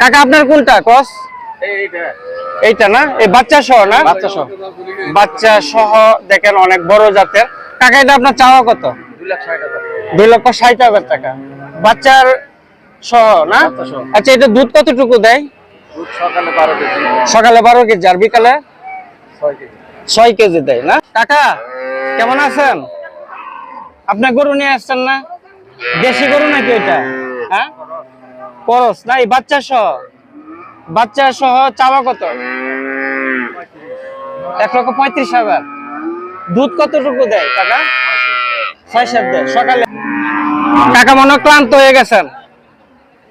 কাকা আপনার কোনটা? ক্রস এইটা না? এই বাচ্চা সহ না? বাচ্চা সহ। বাচ্চা সহ দেখেন অনেক বড় জাতের। কাকা এটা আপনার চাওয়া কত? দুই লক্ষ ষাট হাজার টাকা। বাচ্চার সহ না? আচ্ছা এটা দুধ কতটুকু দেয়? সকালে বারো কেজি। আর বিকালে? ছয় কেজি। দেয় না? কাকা কেমন আছেন? আপনার গরু নিয়ে আসছেন না? দেশি গরু নাকি ওইটা? হ্যাঁ? করস না, এই বাচ্চা সহ। বাচ্চা সহ চাওয়া কত? এক লক্ষ পঁয়ত্রিশ হাজার। দুধ কতটুকু দেয়, কাকা? ছয় সাত দেয়। সকালে কাকা, মনে ক্লান্ত হয়ে গেছেন।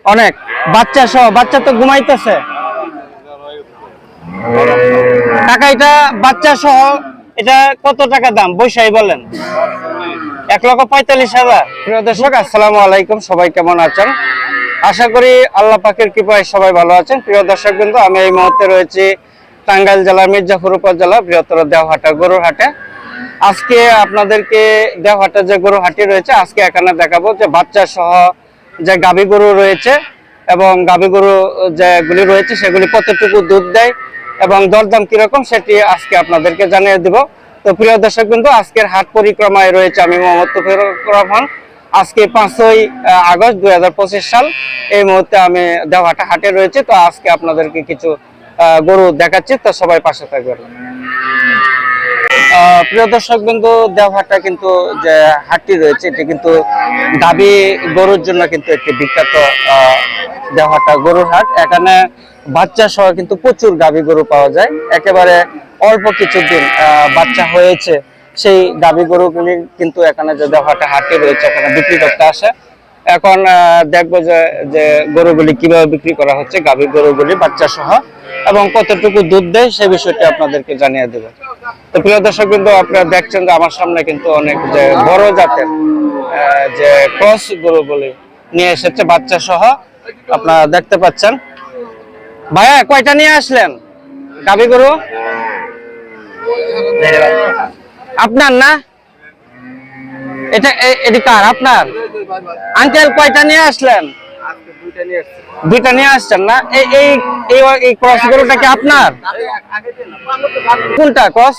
অনেক। বাচ্চা সহ, বাচ্চা তো ঘুমাইতেছে। কাকা, এটা বাচ্চা সহ, এটা কত টাকা দাম? বৈশাই বলেন। এক লক্ষ পঁয়তাল্লিশ হাজার। প্রিয় দর্শক, আসসালামু আলাইকুম। সবাই কেমন আছেন? আশা করি আল্লাহ পাকের কৃপায় সবাই ভালো আছেন। প্রিয় দর্শক কিন্তু আমি এই মুহূর্তে রয়েছি টাঙ্গাইল জেলার মির্জাপুর উপজেলা, বৃহত্তর দেওহাটা গরুর হাটে আজকে আপনাদেরকে দেওহাটা যে গরু হাটি রয়েছে, আজকে এখানে দেখাবো যে বাচ্চা সহ যে গাভী গরু রয়েছে এবং গাভী গরু যেগুলি রয়েছে, সেগুলি কতটুকু দুধ দেয় এবং দরদাম কীরকম সেটি আজকে আপনাদেরকে জানিয়ে দিব। তো প্রিয় দর্শক কিন্তু আজকের হাট পরিক্রমায় রয়েছে আমি মোহাম্মদ তুফির রহমান। আজকে পাঁচই আগস্ট দুই হাজার পঁচিশ সাল। এই মুহূর্তে আমি দেওহাটা হাটে রয়েছে তো আজকে আপনাদেরকে কিছু গরু দেখাচ্ছি তো সবাই পাশে থাকবেন। প্রিয় দর্শক বিন্দু দেওহাটা কিন্তু যে হাটটি রয়েছে এটি কিন্তু দাবি গরুর জন্য কিন্তু একটি বিখ্যাত আহ, দেওহাটা গরুর হাট। এখানে বাচ্চা সহ কিন্তু প্রচুর গাভী গরু পাওয়া যায়। একেবারে অল্প কিছুদিন বাচ্চা হয়েছে। সেই গাভী গরুগুলি কিন্তু এখানে যে দেওহাটা হাটটি রয়েছে, এখানে বিক্রি করতে আসে। এখন দেখব যে যে গরুগুলি কীভাবে বিক্রি করা হচ্ছে গাভী গরুগুলি বাচ্চা সহ, এবং কতটুকু দুধ দেয় সে বিষয়টি আপনাদেরকে জানিয়ে দেবো। তো প্রিয় দর্শক কিন্তু আপনারা দেখছেন যে আমার সামনে কিন্তু অনেক যে বড় জাতের যে ক্রস গরুগুলি নিয়ে এসেছে বাচ্চা সহ। আপনারা দেখতে পাচ্ছেন। ভাইয়া, কয়টা নিয়ে আসলেন? গাভী গরু? আপনার না? এটা এটি কার? আপনার? আঙ্কেল কয়টা নিয়ে আসলেন? দুইটা নিয়ে আসছেন না? এই এই ক্রস গরুটা কি আপনার? কোনটা ক্রস?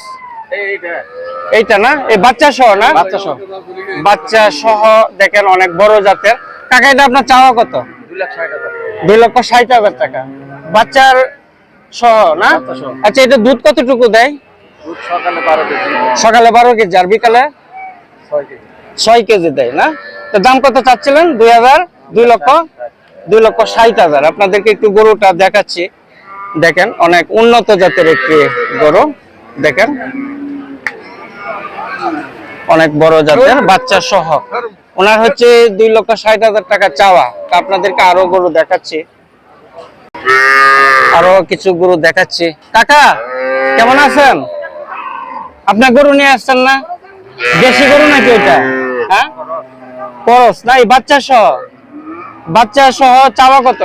এইটা না? এই বাচ্চা সহ না? বাচ্চা সহ। বাচ্চা সহ দেখেন অনেক বড় জাতের। কাকা এটা আপনার চাওয়া কত? দুই লক্ষ ষাট হাজার টাকা। বাচ্চার সহ না? আচ্ছা এটা দুধ কতটুকু দেয়? সকালে বারো কেজি আর বিকালে? ছয় কেজি। দেয় না? তো দাম কত চাচ্ছিলেন? দুই হাজার? দুই লক্ষ? দুই লক্ষ ষাট হাজার। আপনাদেরকে একটু গরুটা দেখাচ্ছি। দেখেন অনেক উন্নত জাতের একটি গরু। দেখেন। অনেক বড় জাতের বাচ্চা সহ। ওনার হচ্ছে দুই লক্ষ ষাট হাজার টাকা চাওয়া। তা আপনাদেরকে আরও গরু দেখাচ্ছি। আরও কিছু গরু দেখাচ্ছি। কাকা কেমন আছেন? আপনার গরু নিয়ে আসছেন না? দেশি গরু নাকি ওইটা হ্যাঁ? করস না, এই বাচ্চা সহ? বাচ্চা সহ চাওয়া কত?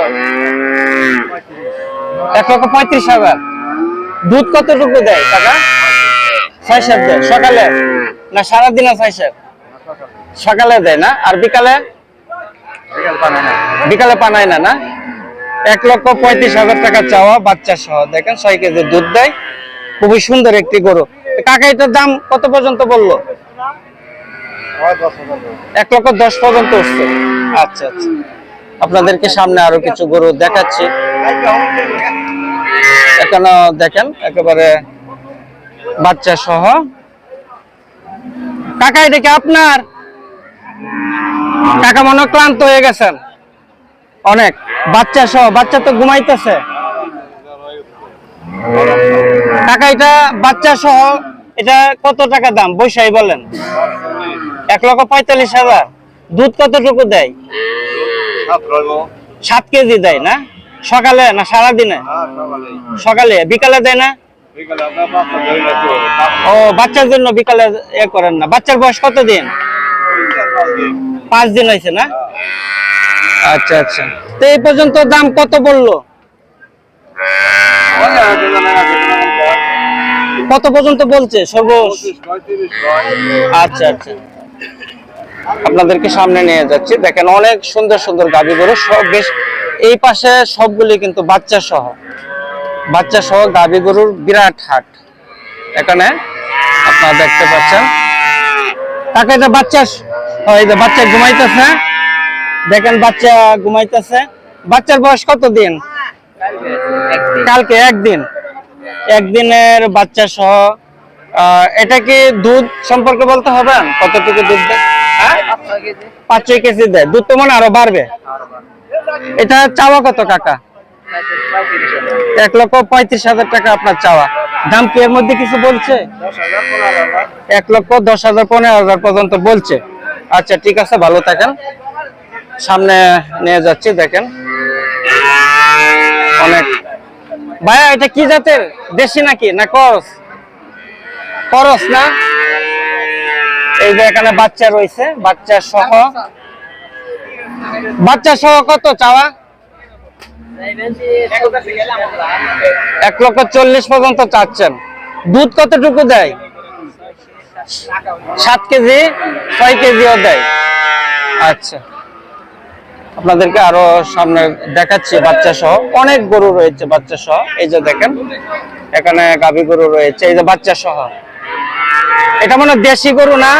এক লক্ষ পঁয়ত্রিশ হাজার। দুধ কতটুকু দেয় টাকা ছয় সাত দেয়। সকালে? না, সারাদিনে সকালে দেয় না? আর বিকালে? বিকাল পানায় না না? এক লক্ষ পঁয়ত্রিশ হাজার টাকা চাওয়া বাচ্চা সহ। দেখেন ছয় কেজি দুধ দেয়। খুবই সুন্দর একটি গরু। কাকা, এটার দাম কত পর্যন্ত বলল। এক লক্ষ দশ পর্যন্ত উঠছে। আচ্ছা আচ্ছা। আপনাদেরকে সামনে আরও কিছু গরু দেখাচ্ছি। এখানে দেখেন, একেবারে বাচ্চা সহ। কাকা, এটা কি আপনার? কাকা, মনে ক্লান্ত হয়ে গেছেন। অনেক। বাচ্চা সহ, বাচ্চা তো ঘুমাইতেছে। কাকা এটা বাচ্চা সহ এটা কত টাকা দাম? বৈশাই বলেন। এক লক্ষ পঁয়তাল্লিশ হাজার। দুধ কতটুকু দেয়? সাত কেজি দেয় না? সকালে না সারাদিনে? হ্যাঁ, সকালে। বিকালে দেয় না। ও বাচ্চার জন্য বিকালে এ করেন না। বাচ্চার বয়স কত দিন পাঁচ দিন। পাঁচ দিন হয়েছে না? আচ্ছা আচ্ছা। তো এই পর্যন্ত দাম কত বলল? কত পর্যন্ত বলছে সর্ব পঁচিশ, পঁয়ত্রিশ, হয়। আচ্ছা আচ্ছা। আপনাদেরকে সামনে নিয়ে যাচ্ছি। দেখেন অনেক সুন্দর সুন্দর গাভী গরু সব বেশ এই পাশে সবগুলি কিন্তু বাচ্চা সহ। বাচ্চা সহ গাভী গরুর বিরাট হাট। এখানে আপনারা দেখতে পাচ্ছেন। কাকা এটা বাচ্চা স- এই যে বাচ্চা ঘুমাইতেছে। দেখেন বাচ্চা ঘুমাইতেছে। বাচ্চার বয়স কত দিন কালকে একদিন। একদিনের বাচ্চা সহ এটা কি দুধ সম্পর্কে বলতে হবে? কতটুকু দুধ দেয়? হ্যাঁ? পাঁচ ছয় কেজি দেয়। দুধ তো মনে আরও বাড়বে। এটা চাওয়া কত কাকা? এক লক্ষ পঁয়ত্রিশ হাজার টাকা আপনার চাওয়া। দাম কি এর মধ্যে কিছু বলছে? এক লক্ষ দশ হাজার, পনেরো হাজার পর্যন্ত বলছে। আচ্ছা ঠিক আছে, ভালো থাকেন। সামনে নিয়ে যাচ্ছি, দেখেন। অনেক ভাইয়া এটা কি জাতের? দেশি নাকি? না করস? করস না? এই যে এখানে বাচ্চা রয়েছে, বাচ্চা সহ। বাচ্চা সহ কত চাওয়া? এক লক্ষ চল্লিশ পর্যন্ত চাচ্ছেন। দুধ কতটুকু দেয়? সাত কেজি, ছয় কেজিও দেয়। আচ্ছা। আপনাদেরকে আরও সামনে দেখাচ্ছি বাচ্চা সহ অনেক গরু রয়েছে বাচ্চা সহ এই যে দেখেন এখানে গাভী গরু রয়েছে এই যে বাচ্চা সহ এটা মনে দেশি গরু না?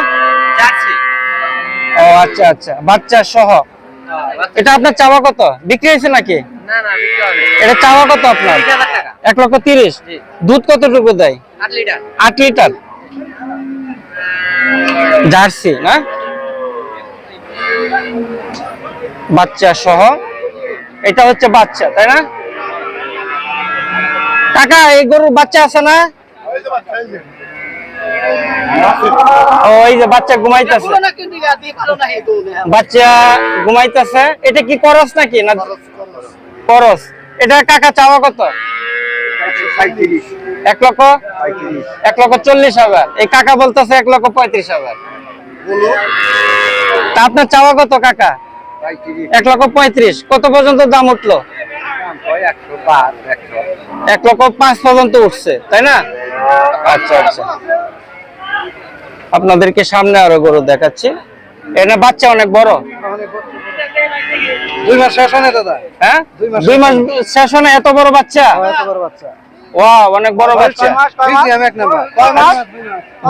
ও আচ্ছা আচ্ছা বাচ্চা সহ এটা আপনার চাওয়া কত? বিক্রি হয়েছে নাকি? এটা চাওয়া কত আপনার? এক লক্ষ তিরিশ। দুধ কতটুকু দেয়? আট লিটার। জার্সি না? বাচ্চা সহ এটা হচ্ছে বাচ্চা, তাই না? কাকা, এই গরুর বাচ্চা আছে না? যে বাচ্চা ঘুমাইতেছে। বাচ্চা ঘুমাইতেছে। এটা কি করস নাকি না করস? এটা কাকা চাওয়া কত? এক লক্ষ? এক লক্ষ চল্লিশ হাজার। এই কাকা বলতেছে এক লক্ষ পঁয়ত্রিশ হাজার। তা আপনার চাওয়া কত, কাকা? এক লক্ষ পঁয়ত্রিশ। কত পর্যন্ত দাম উঠল? এক লক্ষ পাঁচ পর্যন্ত উঠছে তাই না? আচ্ছা আচ্ছা। আপনাদেরকে সামনে আরও গরু দেখাচ্ছি। এটা বাচ্চা অনেক বড়? দুই মাস শেষ দাদা? হ্যাঁ? দুই মাস শেষ এত বড় বাচ্চা? এত বড় বাচ্চা। ওয়া অনেক বড় বাচ্চা। আমি এক নাম্বার কয় মাস?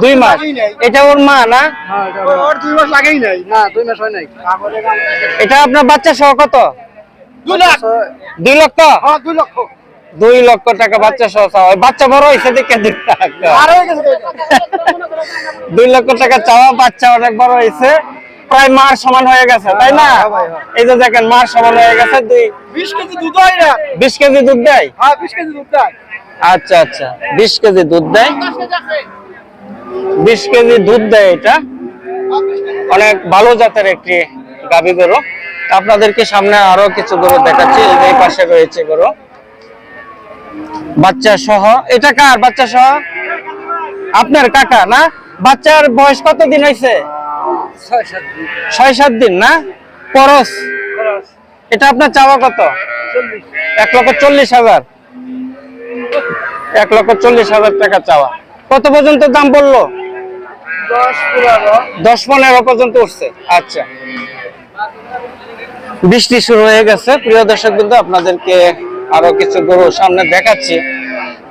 দুই মাস। এটা ওর মা না? ওর দুই মাস লাগেই নাই। না দুই মাস হয় নাই। এটা আপনার বাচ্চা সহ কত? দুই লাখ। দুই লক্ষ? হ্যাঁ দুই লক্ষ। দুই লক্ষ টাকা বাচ্চা সহ চাওয়া। বাচ্চা বড় হয়েছে দেখে দুই হয়ে লক্ষ টাকা চাওয়া বাচ্চা অনেক বড় হয়েছে। প্রায় মার সমান হয়ে গেছে তাই না? হ্যাঁ হ্যাঁ। এই যে দেখেন মার সমান হয়ে গেছে দুই বিশ কেজি দুধ হয় না। বিশ কেজি দুধ দেয়? হ্যাঁ বিশ কেজি দুধ দেয়। আচ্ছা আচ্ছা। বিশ কেজি দুধ দেয়? বিশ কেজি দুধ দেয় এটা। অনেক ভালো জাতের একটি গাভী গরু। আপনাদেরকে সামনে আরও কিছু গরু দেখাচ্ছি। এই পাশে রয়েছে গরু। বাচ্চা সহ। এটা কার বাচ্চা সহ? আপনার কাকা না? বাচ্চার বয়স কত দিন হয়েছে? ছয় সাত দিন। ছয় সাত দিন না? পরশ। এটা আপনার চাওয়া কত? এক লক্ষ চল্লিশ হাজার। এক লক্ষ চল্লিশ হাজার টাকা চাওয়া। কত পর্যন্ত দাম বলল? দশ পনেরো। পর্যন্ত উঠছে। আচ্ছা। বৃষ্টি শুরু হয়ে গেছে। প্রিয় দর্শক বিন্দু আপনাদেরকে আরও কিছু গরু সামনে দেখাচ্ছি।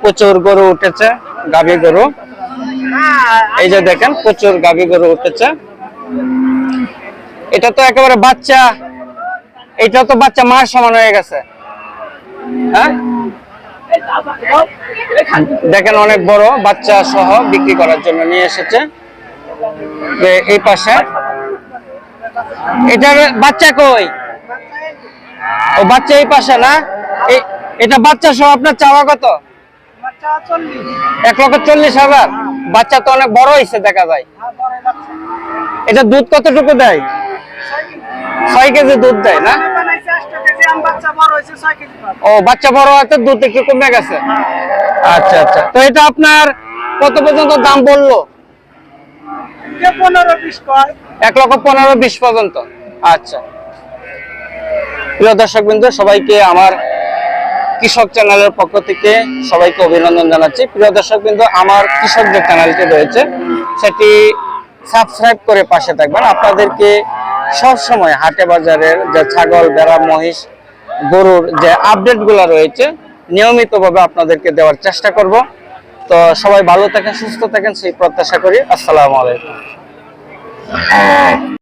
প্রচুর গরু উঠেছে গাভী গরু। এই যে দেখেন প্রচুর গাভী গরু উঠেছে। এটা তো একেবারে বাচ্চা এটা তো বাচ্চা মার সমান হয়ে গেছে। হ্যাঁ? দেখেন অনেক বড় বাচ্চা সহ বিক্রি করার জন্য নিয়ে এসেছে। এই পাশে। এটার বাচ্চা কই? ও বাচ্চা এই পাশে না? এটা বাচ্চা সহ আপনার চাওয়া কত? এক লক্ষ চল্লিশ হাজার। বাচ্চা তো অনেক বড় হয়েছে দেখা যায়। এটা দুধ কতটুকু দেয়? ছয় কেজি দুধ দেয় না? ও বাচ্চা বড় হয়তো দুধ একটু কমে গেছে। আচ্ছা আচ্ছা। তো এটা আপনার কত পর্যন্ত দাম বলল? এক লক্ষ পনেরো বিশ পর্যন্ত। আচ্ছা। প্রিয় দর্শক বিন্দু সবাইকে আমার কৃষক চ্যানেলের পক্ষ থেকে সবাইকে অভিনন্দন জানাচ্ছি। প্রিয় দর্শক বিন্দু আমার কৃষক যে চ্যানেলটি রয়েছে। সেটি সাবস্ক্রাইব করে পাশে থাকবেন। আপনাদেরকে সব সময় হাটে বাজারের যে ছাগল বেড়া মহিষ, গরুর যে আপডেটগুলা রয়েছে, নিয়মিতভাবে আপনাদেরকে দেওয়ার চেষ্টা করব। তো সবাই ভালো থাকেন, সুস্থ থাকেন, সেই প্রত্যাশা করি। আসসালামু আলাইকুম।